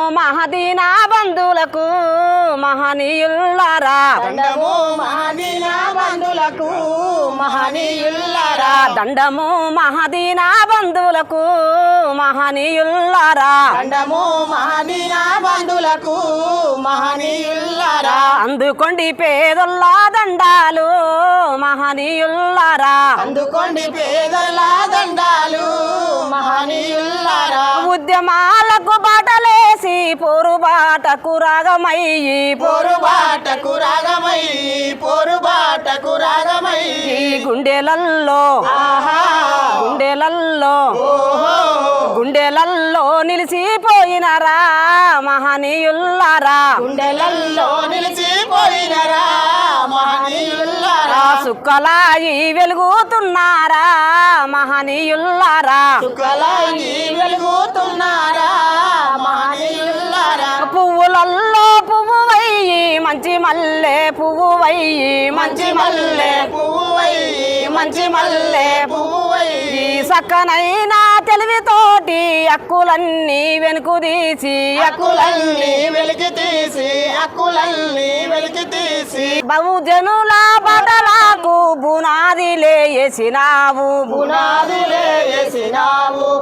మహదీన బంధువులకు మహనీయుల్లారా. దండము మహనీయ బంధులకు మహనీయుల్లారా. దండము మహదీన బంధువులకు మహనీయుల్లారా. దండము మహనీయ బంధులకు మహనీయుల్లారా. అందుకోండి పేదొల్ల దండాలు మహనీయుల్లారా. అందుకోండి పేదల దండాలు మహనీయుల్లారా. ఉద్యమాలకు బాటలేసి పోరుబాటకు రాగమయ్యి పోరుబాటకు రాగమై పోరుబాటకు రాగమై. ఈ గుండెలల్లో ఆహా. గుండెలల్లో ఓహో. గుండెలల్లో నిలిచిపోయినరా మహనీయుల్లారా. గుండెలల్లో నిలిచిపోయినరా మహనీయుల్లారా. సుక్కలాయి వెలుగుతున్నారా మహనీయుల్లారా. చుక్కలాగి మల్లె పువ్వు వయ్యి మంచి మల్లె పువ్వువై మంచి మల్లె పువ్వువై. ఈ సక్కనైన తెలివితోటి అక్కులన్నీ వెనుకు తీసి అక్కులల్ని వెలికి తీసి అక్కులల్ని వెలికి తీసి. బహుజనుల బటలకు బునాదిలే వేసినావు. పునాదులే వేసినావు.